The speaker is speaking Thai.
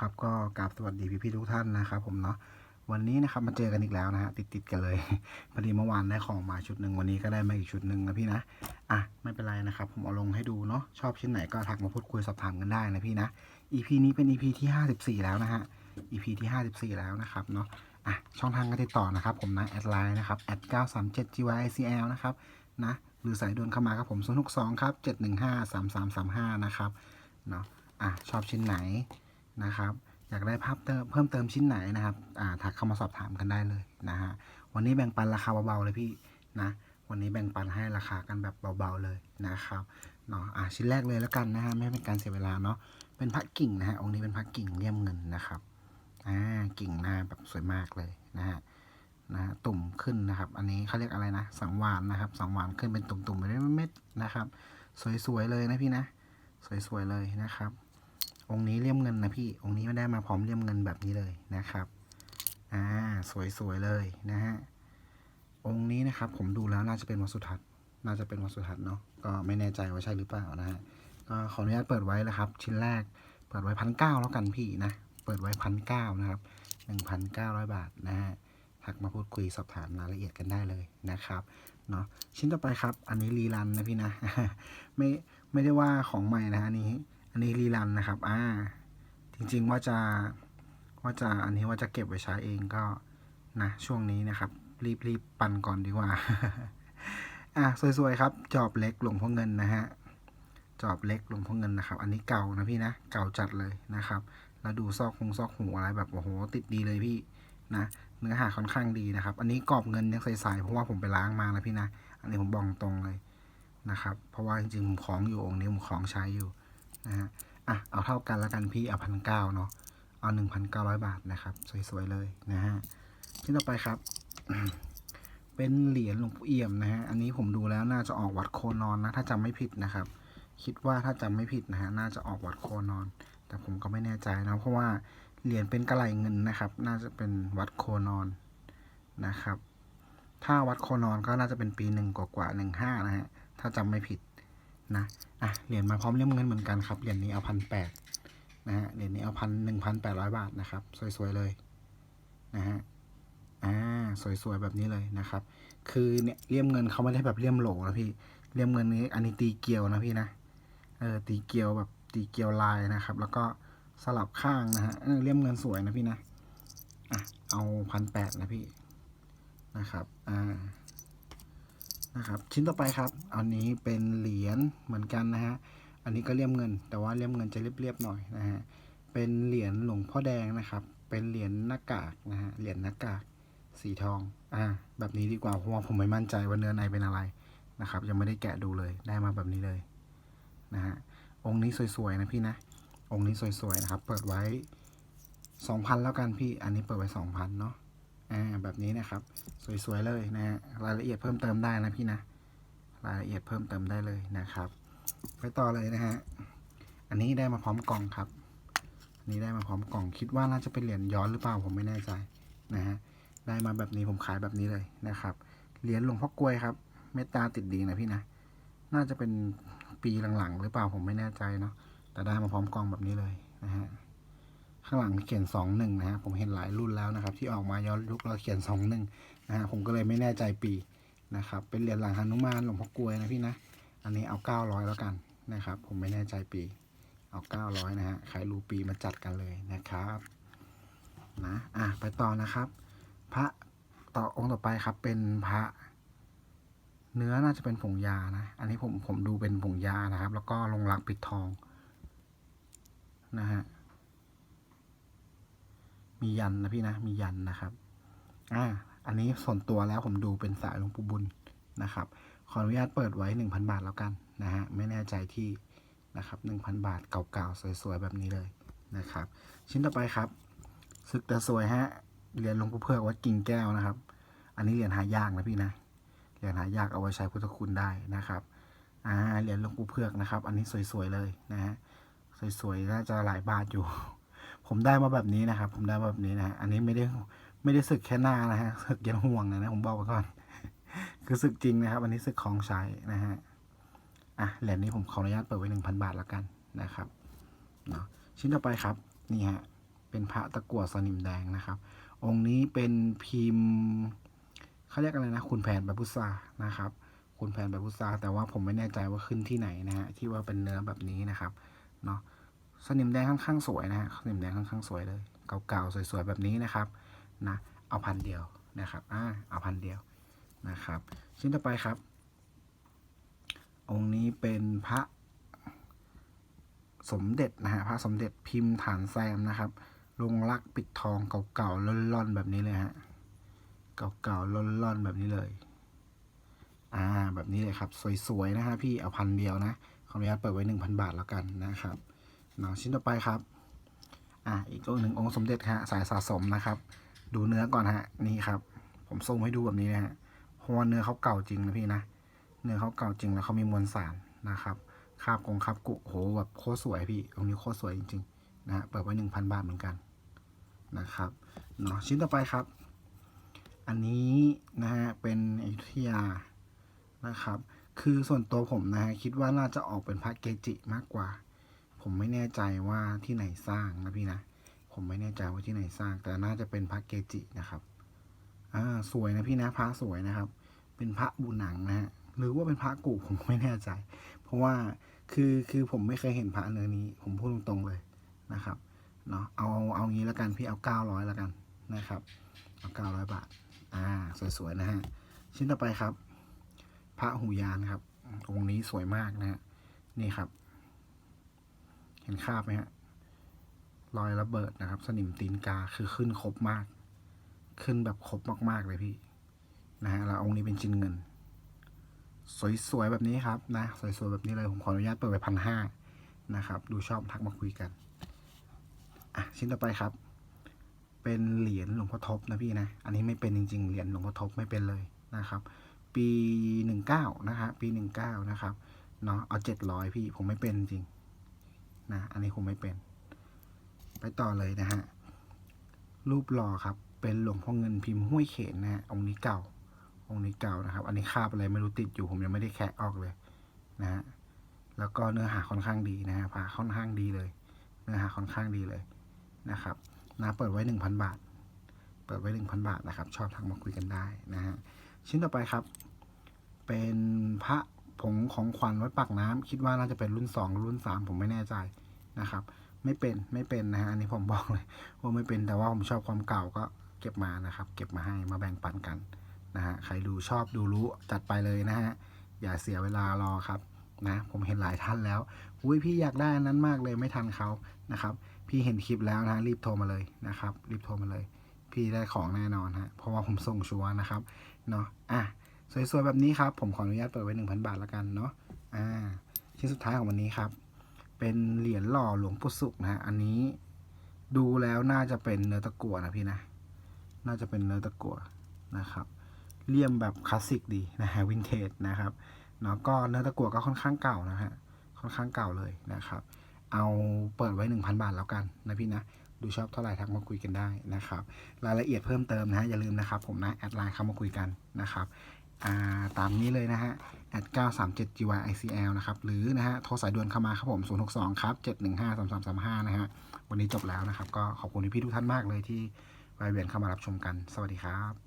ครับก็กราบสวัสดีพี่ๆทุกท่านนะครับผมเนาะวันนี้นะครับมาเจอกันอีกแล้วนะฮะติดติดกันเลยพอดีเมื่อวานได้ของมาชุดหนึ่งวันนี้ก็ได้มาอีกชุดหนึ่งนะพี่นะอะไม่เป็นไรนะครับผมเอาลงให้ดูเนาะชอบชิ้นไหนก็ทักมาพูดคุยสอบถามกันได้นะพี่นะ EP นี้เป็น EP ที่ 54 แล้วนะฮะ EP ที่ 54 แล้วนะครับเนาะอะช่องทางการติดต่อนะครับผมนะแอดไลน์นะครับแอด937 gycl นะครับนะหรือสายด่วนเข้ามาครับผม062ครับ715 3335นะครับเนาะอะชอบชิ้นไหน นะครับ อยากได้ภาพเติมเพิ่มเติมชิ้นไหนนะครับอ่าทักเข้ามาสอบถามกันได้เลยนะฮะวันนี้แบ่งปันราคาเบาๆเลยพี่นะวันนี้แบ่งปันให้ราคากันแบบเบาๆเลยนะครับเนาะอ่าชิ้นแรกเลยแล้วกันนะฮะไม่เป็นการเสียเวลาเนาะเป็นพระกิ่งนะฮะองค์นี้เป็นพระกิ่งเลี่ยมเงินนะครับอ่ากิ่งหน้าแบบสวยมากเลยนะฮะนะฮะตุ่มขึ้นนะครับ อันนี้เขาเรียกอะไรนะ สังวานนะครับ สังวานขึ้นเป็นตุ่มๆเป็นเม็ดๆนะครับ สวยๆเลยนะพี่นะ สวยๆเลยนะครับ องค์นี้เลี่ยมเงินนะพี่ องค์นี้ไม่ได้มาพร้อมเลี่ยมเงินแบบนี้เลยนะครับ อ่า สวยๆเลยนะฮะ องค์นี้นะครับ ผมดูแล้วน่าจะเป็นวัดสุทัศน์ น่าจะเป็นวัดสุทัศน์เนาะ ก็ไม่แน่ใจว่าใช่หรือเปล่านะฮะ ก็ขออนุญาตเปิดไว้แล้วครับ ชิ้นแรก เปิดไว้พันเก้าแล้วกันพี่นะ เปิดไว้พันเก้านะครับหนึ่งพันเก้าร้อยบาทนะฮะ ทักมาพูดคุยสอบถามรายละเอียดกันได้เลยนะครับ เนาะ ชิ้นต่อไปครับ อันนี้รีรันนะพี่นะ ไม่ ไม่ได้ว่าของใหม่นะอันนี้ อันนี้รีรันนะครับ อ่า จริงๆว่าจะว่าจะอันนี้ว่าจะเก็บไว้ใช้เองก็นะช่วงนี้นะครับ รีบรีบปั่นก่อนดีกว่า อะสวยๆครับ จอบเล็กหลวงพ่อเงินนะฮะ จอบเล็กหลวงพ่อเงินนะครับ อันนี้เก่านะพี่นะ เก่าจัดเลยนะครับ แล้วดูซอกคงซอกหูอะไรแบบโอ้โห ติดดีเลยพี่นะ เนื้อหาค่อนข้างดีนะครับ อันนี้กรอบเงินยังใสๆเพราะว่าผมไปล้างมานะพี่นะ อันนี้ผมบอกตรงเลยนะครับ เพราะว่าจริงๆผมของอยู่องค์นี้ผมของใช้อยู่ นะฮะอะเอาเท่ากันแล้วกันพี่เอาพันเก้าเนาะเอาหนึ่งพันเก้าร้อยบาทนะครับ สวยๆเลยนะฮะที่ต่อไปครับ เป็นเหรียญหลวงปู่เอี่ยมนะฮะอันนี้ผมดูแล้วน่าจะออกวัดโคนอนนะ ถ้าจำไม่ผิดนะครับ คิดว่าถ้าจำไม่ผิดนะฮะน่าจะออกวัดโคนอน แต่ผมก็ไม่แน่ใจนะเพราะว่าเหรียญเป็นกระไหลเงินนะครับ น่าจะเป็นวัดโคนอนนะครับ ถ้าวัดโคนอนก็น่าจะเป็นปีหนึ่งกว่าๆหนึ่งห้านะฮะถ้าจำไม่ผิด นะอะเหรียญมาพร้อมเล่มเงินเหมือนกันครับเหรียญนี้เอาพันแปดนะฮะเหรียญนี้เอาพันหนึ่งพันแปดร้อยบาทนะครับ สวยๆเลยนะฮะอ่าสวยๆแบบนี้เลยนะครับ คือเนี่ยเลี่ยมเงินเขาไม่ได้แบบเลี่ยมโหลนะพี่เลี่ยมเงินนี้อันนี้ตีเกลียวนะพี่นะเออตีเกลียวแบบตีเกลียวลายนะครับ แล้วก็สลับข้างนะฮะเออเลี่ยมเงินสวยนะพี่นะอะเอาพันแปดนะพี่นะครับอ่า นะครับ ชิ้นต่อไปครับ อันนี้เป็นเหรียญเหมือนกันนะฮะ อันนี้ก็เลี่ยมเงิน แต่ว่าเลี่ยมเงินจะเรียบๆหน่อยนะฮะ เป็นเหรียญหลวงพ่อแดงนะครับ เป็นเหรียญหน้ากากนะฮะ เหรียญหน้ากากสีทอง อ่า แบบนี้ดีกว่า เพราะว่าผมไม่มั่นใจว่าเนื้อในเป็นอะไรนะครับ ยังไม่ได้แกะดูเลย ได้มาแบบนี้เลยนะฮะ องค์นี้สวยๆนะพี่นะ องค์นี้สวยๆนะครับ เปิดไว้สองพันแล้วกันพี่ อันนี้เปิดไว้สองพันเนาะ อ่าแบบนี้นะครับ สวยๆเลยนะฮะรายละเอียดเพิ่มเติมได้นะพี่นะรายละเอียดเพิ่มเติมได้เลยนะครับไปต่อเลยนะฮะอันนี้ได้มาพร้อมกล่องครับอันนี้ได้มาพร้อมกล่องคิดว่าน่าจะเป็นเหรียญย้อนหรือเปล่าผมไม่แน่ใจนะฮะได้มาแบบนี้ผมขายแบบนี้เลยนะครับเหรียญหลวงพ่อกล้วยครับเมตตาติดดีนะพี่นะน่าจะเป็นปีหลังๆ หรือเปล่าผมไม่แน่ใจเนาะแต่ได้มาพร้อมกล่องแบบนี้เลยนะฮะ ข้างหลังเขียนสองหนึ่งนะฮะผมเห็นหลายรุ่นแล้วนะครับ ที่ออกมาย้อนยุคเราเขียนสองหนึ่งนะฮะผมก็เลยไม่แน่ใจปีนะครับ เป็นเหรียญหลังฮนุมานหลวงพ่อกล้วยนะพี่นะ อันนี้เอาเก้าร้อยแล้วกันนะครับ ผมไม่แน่ใจปี เอาเก้าร้อยนะฮะใครรู้ปีมาจัดกันเลยนะครับนะอะไปต่อนะครับ พระต่อองค์ต่อไปครับเป็นพระเนื้อน่าจะเป็นผงยานะ อันนี้ผมผมดูเป็นผงยานะครับ แล้วก็ลงรักปิดทองนะฮะ มียันนะพี่นะ มียันนะครับ อ่า อันนี้ส่วนตัวแล้วผมดูเป็นสายหลวงปู่บุญนะครับ ขออนุญาตเปิดไว้หนึ่งพันบาทแล้วกันนะฮะ ไม่แน่ใจที่นะครับหนึ่งพันบาทเก่าๆ สวยๆ แบบนี้เลยนะครับ ชิ้นต่อไปครับซึกแต่สวยฮะ เหรียญหลวงปู่เพื่อวัดกิ่งแก้วนะครับ อันนี้เหรียญหายากนะพี่นะ เหรียญหายากเอาไว้ใช้พุทธคุณได้นะครับ อ่า เหรียญหลวงปู่เพื่อกนะครับ อันนี้สวยๆ เลยนะฮะ สวยๆ น่าจะหลายบาทอยู่ ผมได้มาแบบนี้นะครับ ผมได้แบบนี้นะอันนี้ไม่ได้ไม่ได้สึกแค่หน้านะฮะสึกยันห่วงเลยนะผมบอกไว้ก่อน คือสึกจริงนะครับ อันนี้สึกของใช้นะฮะอะเหรียญนี้ผมขออนุญาตเปิดไว้หนึ่งพันบาทแล้วกันนะครับเนาะชิ้นต่อไปครับนี่ฮะเป็นพระตะกั่วสนิมแดงนะครับ องค์นี้เป็นพิมพ์เขาเรียกอะไรนะคุณแผนแบบพุทรานะครับ คุณแผนแบบพุทราแต่ว่าผมไม่แน่ใจว่าขึ้นที่ไหนนะฮะที่ว่าเป็นเนื้อแบบนี้นะครับเนาะ สนิมแดงค่อนข้างสวยนะฮะสนิมแดงค่อนข้างสวยเลยเก่าๆสวยๆแบบนี้นะครับนะเอาพันเดียวนะครับอ่าเอาพันเดียวนะครับ ชิ้นต่อไปครับ องค์นี้เป็นพระสมเด็จนะฮะพระสมเด็จพิมพ์ฐานแซมนะครับลงรักปิดทองเก่าๆล่อนๆแบบนี้เลยฮะเก่าๆล่อนๆแบบนี้เลย อ่าแบบนี้เลยครับ สวยๆนะฮะพี่เอาพันเดียวนะขออนุญาตเปิดไว้หนึ่งพันบาทแล้วกันนะครับ เนาะชิ้นต่อไปครับ อ่าอีกองหนึ่งองค์สมเด็จฮะสายสะสมนะครับ ดูเนื้อก่อนฮะนี่ครับ ผมซูมให้ดูแบบนี้นะฮะเพราะว่าเนื้อเขาเก่าจริงนะพี่นะเนื้อเขาเก่าจริงแล้วเขามีมวลสารนะครับคาบกงคาบกุโหแบบโคตรสวยพี่องค์นี้โคตรสวยจริงๆนะฮะเปิดไว้หนึ่งพันบาทเหมือนกันนะครับเนาะชิ้นต่อไปครับ อันนี้นะฮะเป็นอยุธยานะครับ คือส่วนตัวผมนะฮะคิดว่าน่าจะออกเป็นพระเกจิมากกว่า ผมไม่แน่ใจว่าที่ไหนสร้างนะพี่นะ ผมไม่แน่ใจว่าที่ไหนสร้าง แต่น่าจะเป็นพระเกจินะครับ อ่า สวยนะพี่นะพระสวยนะครับ เป็นพระบูหนังนะฮะ หรือว่าเป็นพระกูผมไม่แน่ใจ เพราะว่าคือคือผมไม่เคยเห็นพระเนื้อนี้ ผมพูดตรงๆเลยนะครับ เนาะเอาเอางี้แล้วกันพี่เอาเก้าร้อยแล้วกันนะครับ เอาเก้าร้อยบาท อ่า สวยๆนะฮะ ชิ้นต่อไปครับ พระหูยานครับองค์นี้สวยมากนะฮะ นี่ครับ เห็นคาบไหมฮะ รอยระเบิดนะครับ สนิมตีนกาคือขึ้นครบมาก ขึ้นแบบครบมาก ๆ เลยพี่ นะฮะแล้วองค์นี้เป็นชิ้นเงิน สวย ๆ แบบนี้ครับนะ สวย ๆ แบบนี้เลย ผมขออนุญาตเปิดไปพันห้านะครับ ดูชอบทักมาคุยกัน อะ ชิ้นต่อไปครับ เป็นเหรียญหลวงพ่อทบนะพี่นะ อันนี้ไม่เป็นจริง ๆ เหรียญหลวงพ่อทบไม่เป็นเลยนะครับ ปีหนึ่งเก้านะฮะปีหนึ่งเก้านะครับ เนาะเอาเจ็ดร้อยพี่ผมไม่เป็นจริง นะอันนี้ผมไม่เป็น ไปต่อเลยนะฮะรูปหล่อครับ เป็นหลวงพ่อเงินพิมพ์ห้วยเขนนะฮะองค์นี้เก่า องค์นี้เก่านะครับ อันนี้คาบอะไรไม่รู้ติดอยู่ผมยังไม่ได้แคะออกเลยนะฮะแล้วก็เนื้อหาค่อนข้างดีนะฮะพาค่อนข้างดีเลย เนื้อหาค่อนข้างดีเลยนะครับนะเปิดไว้หนึ่งพันบาท เปิดไว้หนึ่งพันบาทนะครับ ชอบทักมาคุยกันได้นะฮะชิ้นต่อไปครับ เป็นพระ ผงของขวัญวัดปากน้ำคิดว่าน่าจะเป็นรุ่นสองรุ่นสามผมไม่แน่ใจนะครับ ไม่เป็นไม่เป็นนะฮะอันนี้ผมบอกเลยว่าไม่เป็นแต่ว่าผมชอบความเก่าก็เก็บมานะครับ เก็บมาให้มาแบ่งปันกันนะฮะใครดูชอบดูรู้จัดไปเลยนะฮะอย่าเสียเวลารอครับนะผมเห็นหลายท่านแล้วอุ้ยพี่อยากได้อันนั้นมากเลยไม่ทันเขานะครับ พี่เห็นคลิปแล้วนะรีบโทรมาเลยนะครับ รีบโทรมาเลย พี่ได้ของแน่นอนฮะเพราะว่าผมส่งชัวร์นะครับเนาะอะ สวยๆแบบนี้ครับ ผมขออนุญาตเปิดไว้หนึ่งพันบาทแล้วกันเนาะอ่าชิ้นสุดท้ายของวันนี้ครับ เป็นเหรียญหล่อหลวงปู่สุขนะฮะอันนี้ดูแล้วน่าจะเป็นเนื้อตะกั่วนะพี่นะ น่าจะเป็นเนื้อตะกั่วนะครับเลี่ยมแบบคลาสสิกดีนะฮะวินเทจนะครับเนาะก็เนื้อตะกั่วก็ค่อนข้างเก่านะฮะค่อนข้างเก่าเลยนะครับ เอาเปิดไว้หนึ่งพันบาทแล้วกันนะพี่นะ ดูชอบเท่าไหร่ทักมาคุยกันได้นะครับ รายละเอียดเพิ่มเติมนะฮะอย่าลืมนะครับ ผมนะแอดไลน์เข้ามาคุยกันนะครับ ตามนี้เลยนะฮะ at 937 gyicl นะครับ หรือนะฮะ โทรสายด่วนเข้ามาครับผม 062 ครับ 715 3335 นะฮะ วันนี้จบแล้วนะครับ ก็ขอบคุณพี่ทุกท่านมากเลยที่แวะเวียนเข้ามารับชมกัน สวัสดีครับ